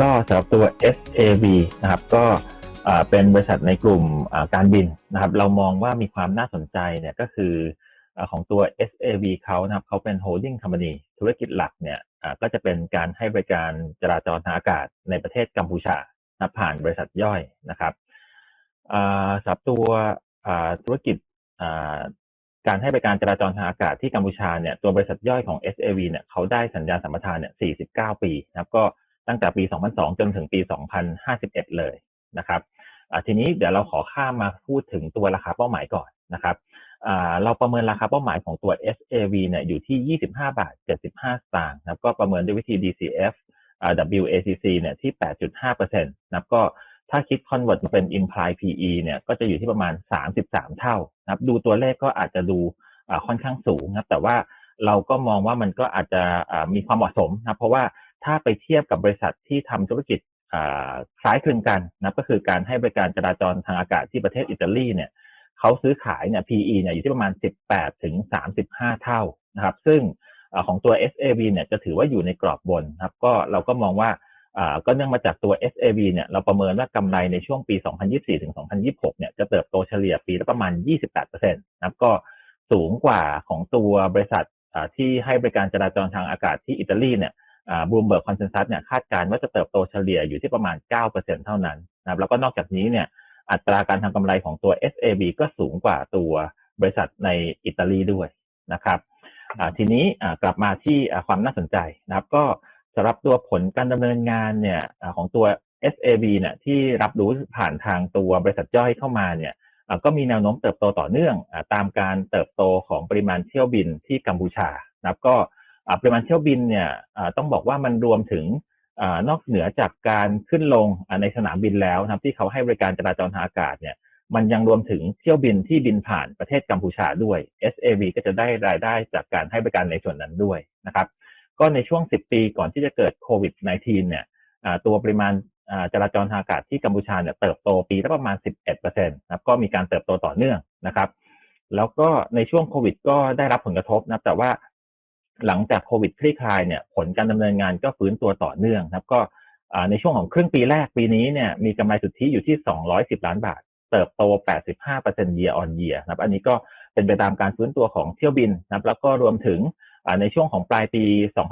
ก็สำหรับตัว SAV นะครับก็เป็นบริษัทในกลุ่มการบินนะครับ เรามองว่ามีความน่าสนใจเนี่ยก็คืออของตัว SAV เขานะครับเขาเป็น holding company ธุรกิจหลักเนี่ยก็จะเป็นการให้บริการจราจรทางอากาศในประเทศกัมพูชานะผ่านบริษัทย่อยนะครับสำหรับตัวธุรกิจการให้บริการจราจรทางอากาศที่กัมพูชาเนี่ยตัวบริษัทย่อยของ SAV เนี่ยเขาได้สัญญาสัมปทานเนี่ย49 ปีนะครับก็ ตั้งแต่ปี 2002 จนถึงปี 2051 เลยนะครับทีนี้เดี๋ยวเราขอข้ามมาพูดถึงตัวราคาเป้าหมายก่อนนะครับเราประเมินราคาเป้าหมายของตัว SAV เนี่ยอยู่ที่ 25 บาท 75 สตางค์นะครับก็ประเมินด้วยวิธี DCF WACC เนี่ยที่ 8.5%นะครับก็ถ้าคิด convert มาเป็น implied PE เนี่ยก็จะอยู่ที่ประมาณ 33 เท่านะครับดูตัวเลขก็อาจจะดูค่อนข้างสูงนะครับแต่ว่าเราก็มองว่ามันก็อาจจะมีความเหมาะสมนะครับเพราะว่า ถ้าไปเทียบกับบริษัทที่ทำธุรกิจคล้ายคลึงกันนะก็คือการให้บริการจราจรทางอากาศที่ประเทศอิตาลีเนี่ยเขาซื้อขายเนี่ย PE เนี่ยอยู่ที่ประมาณ 18ถึง35 เท่านะครับซึ่งอของตัว SAV เนี่ยจะถือว่าอยู่ในกรอบบนนะครับก็เราก็มองว่าก็เนื่องมาจากตัว SAV เนี่ยเราประเมินว่ากำไรในช่วงปี 2024ถึง2026 เนี่ยจะเติบโตเฉลี่ยปีละประมาณ 28%นะครับก็สูงกว่าของตัวบริษัทที่ให้บริการจราจรทางอากาศที่อิตาลีเนี่ย บูมเบิร์กคอนเซนแซสเนี่ยคาดการณ์ว่าจะเติบโตเฉลี่ยอยู่ที่ประมาณ 9%เท่านั้นนะครับแล้วก็นอกจากนี้เนี่ยอัตราการทำกำไรของตัว SAB ก็สูงกว่าตัวบริษัทในอิตาลีด้วยนะครับทีนี้กลับมาที่ความน่าสนใจนะครับ ก็สำหรับตัวผลการดำเนินงานเนี่ยของตัว SAB เนี่ยที่รับรู้ผ่านทางตัวบริษัทย่อยเข้ามาเนี่ยก็มีแนวโน้มเติบโตต่อเนื่อง ตามการเติบโตของปริมาณเที่ยวบินที่กัมพูชานะครับก็ ปริมาณเที่ยวบินเนี่ยต้องบอกว่ามันรวมถึงอนอกเหนือจากการขึ้นลงในสนามบินแล้วนะครับ ที่เขาให้บริการจราจรทางอากาศเนี่ยมันยังรวมถึงเที่ยวบินที่บินผ่านประเทศกัมพูชาด้วย SAV ก็จะได้รายได้จากการให้บริการในส่วนนั้นด้วยนะครับ ก็ในช่วง 10 ปีก่อนที่จะเกิดโควิด -19 เนี่ยตัวปริมาณจราจรทางอากาศที่กัมพูชาเนี่ยเติบโตปีละประมาณ 11%นะครับก็มีการเติบโตต่อเนื่องนะครับ แล้วก็ในช่วงโควิดก็ได้รับผลกระทบนะแต่ว่า หลังจากโควิดคลี่คลายเนี่ยผลการดำเนินงานก็ฟื้นตัวต่อเนื่องนะครับก็ในช่วงของครึ่งปีแรกปีนี้เนี่ยมีกำไรสุทธิอยู่ที่ 210 ล้านบาท เติบโต 85% year on year นะครับอันนี้ก็เป็นไปตามการฟื้นตัวของเที่ยวบินนะครับแล้วก็รวมถึงในช่วงของปลายปี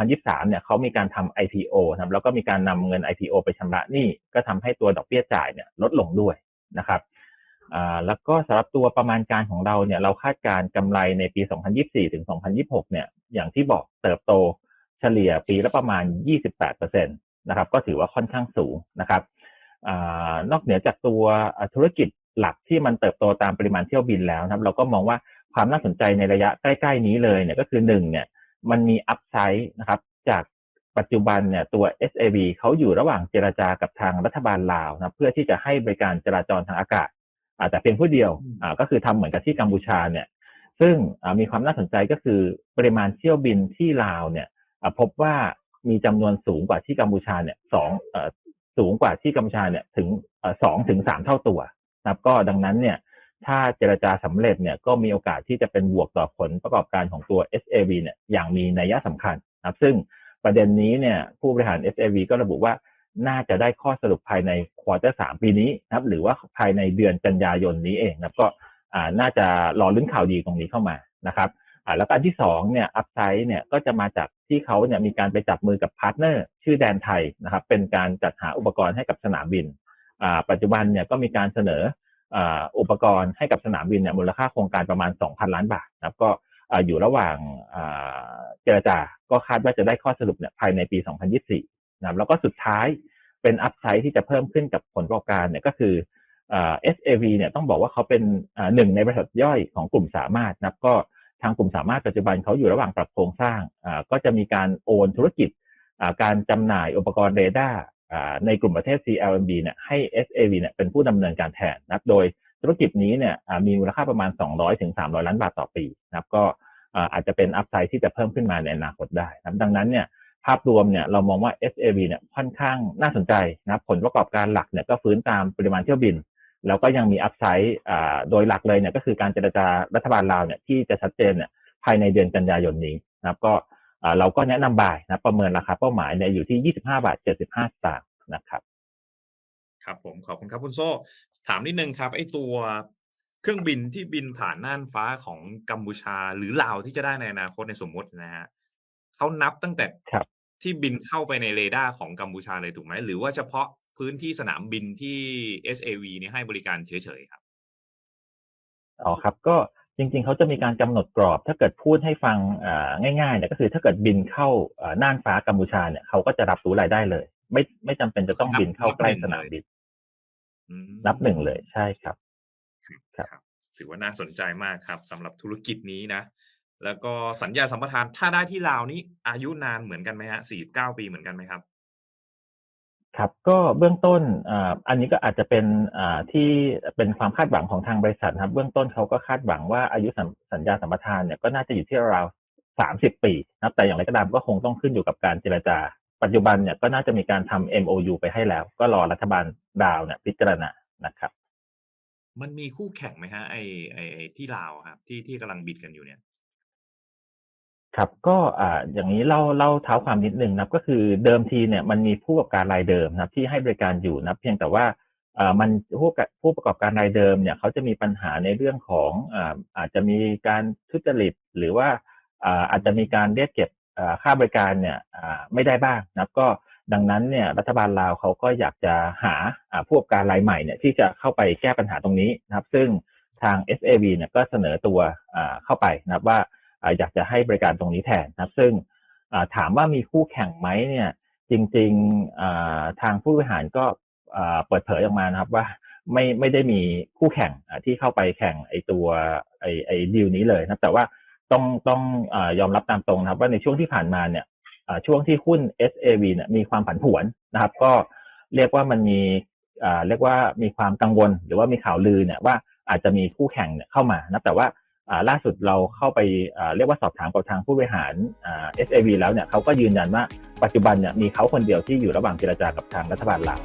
2023 เนี่ยเขามีการทำ IPO นะครับแล้วก็มีการนำเงิน IPO ไปชำระหนี้ก็ทำให้ตัวดอกเบี้ยจ่ายเนี่ยลดลงด้วยนะครับ แล้วก็สำหรับตัวประมาณการของเราเนี่ยเราคาดการกำไรในปี 2024 ถึง 2026 เนี่ยอย่างที่บอกเติบโตเฉลี่ยปีละประมาณ 28%นะครับก็ถือว่าค่อนข้างสูงนะครับอนอกเหนือจากตัวธุรกิจหลักที่มันเติบโตตามปริมาณเที่ยวบินแล้วนะครับ เราก็มองว่าความน่าสนใจในระยะใกล้ ๆ นี้เลยเนี่ยก็คือหนึ่งเนี่ยมันมีอัพไซด์นะครับจากปัจจุบันเนี่ยตัว SAB เขาอยู่ระหว่างเจราจากับทางรัฐบาลลาวนะเพื่อที่จะให้บริการจราจรทางอากาศ อาจจะเพียงผู้เดียวอ่าก็คือทำเหมือนกับที่กัมพูชาเนี่ย ซึ่งอ่ามีความน่าสนใจก็คือปริมาณเที่ยวบินที่ลาวเนี่ยอ่าพบว่ามีจำนวนสูงกว่าที่กัมพูชาเนี่ยสองเอ่อสูงกว่าที่กัมพูชาเนี่ยถึงเอ่อสองถึงสามเท่าตัวนะครับ ก็ดังนั้นเนี่ยถ้าเจรจาสำเร็จเนี่ยก็มีโอกาสที่จะเป็นบวกต่อผลประกอบการของตัว SAV เนี่ยอย่างมีนัยสำคัญนะครับ ซึ่งประเด็นนี้เนี่ยผู้บริหาร SAV ก็ระบุว่า น่าจะได้ข้อสรุปภายในควอเตอร์สามปีนี้นะครับ หรือว่าภายในเดือนกันยายนนี้เองนะครับก็อ่าน่าจะรอลุ้นข่าวดีตรงนี้เข้ามานะครับอ่าแล้วก็อันที่สองเนี่ยอัพไซด์เนี่ยก็จะมาจากที่เขาเนี่ยมีการไปจับมือกับพาร์ทเนอร์ชื่อแดนไทยนะครับ เป็นการจัดหาอุปกรณ์ให้กับสนามบินอ่าปัจจุบันเนี่ยก็มีการเสนออ่าอุปกรณ์ให้กับสนามบินเนี่ยมูลค่าโครงการประมาณ 2,000 ล้านบาทนะครับก็อ่าอยู่ระหว่างอ่าเจรจาก็คาดว่าจะได้ข้อสรุปเนี่ยภายในปี 2024 นะแล้วก็สุดท้ายเป็นอัพไซด์ที่จะเพิ่มขึ้นกับผลประกอบการเนี่ยก็คืออ่า SAV เนี่ยต้องบอกว่าเขาเป็นหนึ่งในบริษัทย่อยของกลุ่มสามารถนะครับก็ทางกลุ่มสามารถปัจจุบันเขาอยู่ระหว่างปรับโครงสร้างอ่าก็จะมีการโอนธุรกิจอ่าการจำหน่ายอุปกรณ์เรดาร์อ่าในกลุ่มประเทศ CLMB เนี่ยให้ SAV เนี่ยเป็นผู้ดำเนินการแทนนะโดยธุรกิจนี้เนี่ยอ่ามีมูลค่าประมาณ 200ถึง300 ล้านบาทต่อปีนะครับก็อ่าอาจจะเป็นอัพไซด์ที่จะเพิ่มขึ้นมาในอนาคตได้นะดังนั้นเนี่ย ภาพรวมเนี่ยเรามองว่า SAV เนี่ยค่อนข้างน่าสนใจนะครับผลประกอบการหลักเนี่ยก็ฟื้นตามปริมาณเที่ยวบิน แล้วก็ยังมีอัพไซด์อ่าโดยหลักเลยเนี่ยก็คือการเจรจารัฐบาลลาวเนี่ยที่จะชัดเจนเนี่ยภายในเดือนกันยายนนี้นะครับก็อ่าเราก็แนะนำบายนะประเมินราคาเป้าหมายเนี่ยอยู่ที่ 25 บาท 75 สตางค์นะครับครับผมขอบคุณครับคุณโซ่ถามนิดนึงครับไอ้ตัวเครื่องบินที่บินผ่านน่านฟ้าของกัมพูชาหรือลาวที่จะได้ในอนาคตในสมมตินะฮะเขานับตั้งแต่ครับ ที่บินเข้าไปในเรดาร์ของกัมพูชาเลยถูกไหมหรือว่าเฉพาะพื้นที่สนามบินที่ SAV เนี่ยให้บริการเฉยๆครับอ๋อครับก็จริงๆ เขาจะมีการกำหนดกรอบ ถ้าเกิดพูดให้ฟังอ่าง่ายๆเนี่ยก็คือถ้าเกิดบินเข้าอ่าน่านฟ้ากัมพูชาเนี่ยเขาก็จะรับรู้รายได้เลย ไม่ไม่จำเป็นจะต้องนับบินเข้านับใกล้หนึ่งสนามเลยบินอืมนับหนึ่งเลยใช่ครับครับ ครับถือว่าน่าสนใจมากครับสำหรับธุรกิจนี้นะ แล้วก็สัญญาสัมปทานถ้าได้ที่ลาวนี้อายุนานเหมือนกันไหมฮะสี่เก้าปีเหมือนกันไหมครับ ครับก็เบื้องต้นอ่าอันนี้ก็อาจจะเป็นอ่าที่เป็นความคาดหวังของทางบริษัทนะครับ เบื้องต้นเขาก็คาดหวังว่าอายุสัญสัญญาสัมปทานเนี่ยก็น่าจะอยู่ที่ราวสามสิบปีนะครับแต่อย่างไรก็ตามก็คงต้องขึ้นอยู่กับการเจรจา ปัจจุบันเนี่ยก็น่าจะมีการทำ MOU ไปให้แล้ว ก็รอรัฐบาลดาวเนี่ยพิจารณานะครับ มันมีคู่แข่งไหมฮะไอไอไอที่ลาวอะครับที่ที่กำลังบิดกันอยู่เนี่ย ครับก็อ่าอย่างนี้เล่าเล่าเท้าความนิดนึงนะครับก็คือเดิมทีเนี่ยมันมีผู้ประกอบการรายเดิมนะครับที่ให้บริการอยู่นะครับเพียงแต่ว่าอ่ามันผู้กอบผู้ประกอบการรายเดิมเนี่ยเขาจะมีปัญหาในเรื่องของอ่าอาจจะมีการทุจริตหรือว่าอ่าอาจจะมีการเรียกเก็บอ่าค่าบริการเนี่ยอ่าไม่ได้บ้างนะครับก็ดังนั้นเนี่ยรัฐบาลลาวเขาก็อยากจะหาอ่าผู้ประกอบการรายใหม่เนี่ยที่จะเข้าไปแก้ปัญหาตรงนี้นะครับ ซึ่งทาง SAV เนี่ยก็เสนอตัวอ่าเข้าไปนะครับว่า อยากจะให้บริการตรงนี้แทนนะครับ ซึ่งถามว่ามีคู่แข่งไหมเนี่ยจริงๆทางผู้บริหารก็เปิดเผยออกมานะครับว่าไม่ไม่ได้มีคู่แข่งที่เข้าไปแข่งไอตัวไอไอดีลนี้เลยนะแต่ว่าต้องต้องอยอมรับตามตรงนะครับ ว่าในช่วงที่ผ่านมาเนี่ยช่วงที่หุ้น SAV เนี่ยมีความผันผวนนะครับ ก็เรียกว่ามันมีเรียกว่ามีความกังวล หรือว่ามีข่าวลือเนี่ยว่าอาจจะมีคู่แข่งเเข้ามานะแต่ว่า ล่าสุดเราเข้าไปเรียกว่าสอบถามกับทางผู้บริหาร SAV แล้วเนี่ยเขาก็ยืนยันว่าปัจจุบันเนี่ยมีเขาคนเดียวที่อยู่ระหว่างเจรจากับทางรัฐบาลลาว